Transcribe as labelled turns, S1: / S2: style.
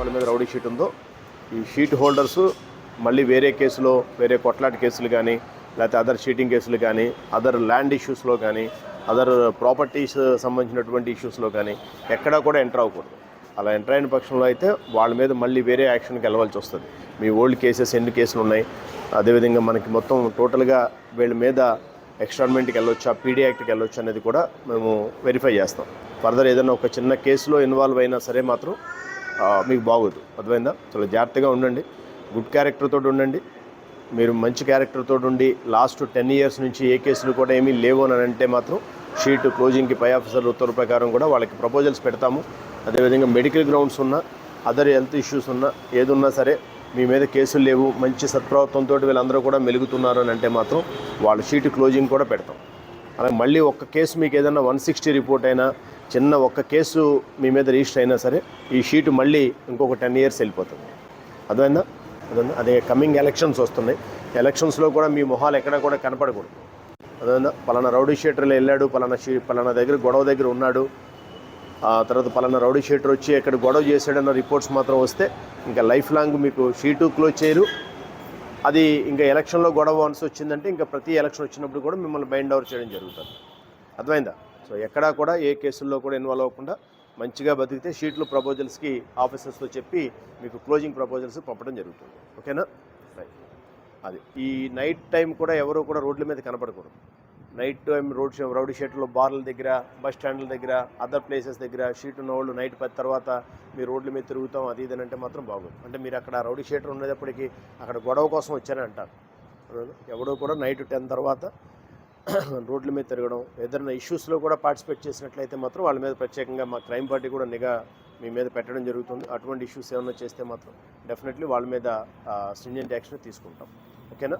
S1: వాళ్ళ మీద rowdy sheet ఉందో ఈ షీట్ హోల్డర్స్ మళ్ళీ వేరే కేసులో వేరే కొట్లాట కేసులు కానీ లేకపోతే అదర్ షీటింగ్ కేసులు కానీ అదర్ ల్యాండ్ ఇష్యూస్లో కానీ అదర్ ప్రాపర్టీస్ సంబంధించినటువంటి ఇష్యూస్లో కానీ ఎక్కడా కూడా ఎంటర్ అవ్వకూడదు. అలా ఎంటర్ అయిన పక్షంలో అయితే వాళ్ళ మీద మళ్ళీ వేరే యాక్షన్కి వెళ్ళవలసి వస్తుంది. మీ ఓల్డ్ కేసెస్ ఎన్ని కేసులు ఉన్నాయి? అదేవిధంగా మనకి మొత్తం టోటల్గా వీళ్ళ మీద ఎక్స్ట్రాన్మెంట్కి వెళ్ళొచ్చా పీడీ యాక్ట్కి వెళ్ళొచ్చు అనేది కూడా మేము వెరిఫై చేస్తాం. ఫర్దర్ ఏదైనా ఒక చిన్న కేసులో ఇన్వాల్వ్ అయినా సరే మాత్రం మీకు బాగోదు. అర్థమైందా? చాలా జాగ్రత్తగా ఉండండి. గుడ్ క్యారెక్టర్ తోటి ఉండండి. మీరు మంచి క్యారెక్టర్ తోటి ఉండి లాస్ట్ టెన్ ఇయర్స్ నుంచి ఏ కేసులు కూడా ఏమీ లేవు అని అంటే మాత్రం షీట్ క్లోజింగ్కి పై ఆఫీసర్ ఉత్తర్వు ప్రకారం కూడా వాళ్ళకి ప్రపోజల్స్ పెడతాము. అదేవిధంగా మెడికల్ గ్రౌండ్స్ ఉన్న అదర్ హెల్త్ ఇష్యూస్ ఉన్నా ఏదున్నా సరే మీ మీద కేసులు లేవు. మంచి సత్ప్రవర్తనతో వీళ్ళందరూ కూడా మెలుగుతున్నారు అని అంటే మాత్రం వాళ్ళ షీట్ క్లోజింగ్ కూడా పెడతాం. అలాగే మళ్ళీ ఒక్క కేసు మీకు ఏదైనా వన్ సిక్స్టీ రిపోర్ట్ అయినా చిన్న ఒక్క కేసు మీ మీద రిజిస్టర్ అయినా సరే ఈ షీటు మళ్ళీ ఇంకొక టెన్ ఇయర్స్ వెళ్ళిపోతుంది. అదైందా అర్థమైందా? అదే కమింగ్ ఎలక్షన్స్ వస్తున్నాయి. ఎలక్షన్స్లో కూడా మీ మొహాలు ఎక్కడ కూడా కనపడకూడదు. అర్థమైందా? పలానా రౌడీ షీటర్లు వెళ్ళాడు పలానా షీ పలానా దగ్గర గొడవ దగ్గర ఉన్నాడు. ఆ తర్వాత పలానా రౌడీ షీటర్ వచ్చి ఎక్కడ గొడవ చేశాడన్న రిపోర్ట్స్ మాత్రం వస్తే ఇంకా లైఫ్ లాంగ్ మీకు షీటు క్లోజ్ చేయరు. అది ఇంకా ఎలక్షన్లో గొడవ వన్స్ వచ్చిందంటే ఇంకా ప్రతి ఎలక్షన్ వచ్చినప్పుడు కూడా మిమ్మల్ని బైండ్ ఓవర్ చేయడం జరుగుతుంది. అర్థమైందా? సో ఎక్కడా కూడా ఏ కేసుల్లో కూడా ఇన్వాల్వ్ అవ్వకుండా మంచిగా బతికితే షీట్లు ప్రపోజల్స్కి ఆఫీసర్స్తో చెప్పి మీకు క్లోజింగ్ ప్రపోజల్స్ పంపడం జరుగుతుంది. ఓకేనా? రైట్. అది. ఈ నైట్ టైం కూడా ఎవరు కూడా రోడ్ల మీద కనపడకూడదు. Night time road show rowdy షీట్లో బార్ల దగ్గర బస్ స్టాండ్ల దగ్గర అదర్ ప్లేసెస్ దగ్గర షీట్ ఉన్న వాళ్ళు నైట్ పది తర్వాత మీ రోడ్ల మీద తిరుగుతాం అది ఇది అంటే మాత్రం బాగోదు. అంటే మీరు అక్కడ రౌడీ షీటర్ ఉండేటప్పటికి అక్కడ గొడవ కోసం వచ్చారని అంటారు. ఎవడో కూడా నైట్ టెన్ తర్వాత రోడ్ల మీద తిరగడం ఏదైనా ఇష్యూస్లో కూడా పార్టిసిపేట్ చేసినట్లయితే మాత్రం వాళ్ళ మీద ప్రత్యేకంగా మా క్రైమ్ పార్టీ కూడా నిఘా మీ మీద పెట్టడం జరుగుతుంది. అటువంటి ఇష్యూస్ ఏమైనా చేస్తే మాత్రం డెఫినెట్లీ వాళ్ళ మీద స్ట్రింజెంట్ యాక్షన్ తీసుకుంటాం. ఓకేనా?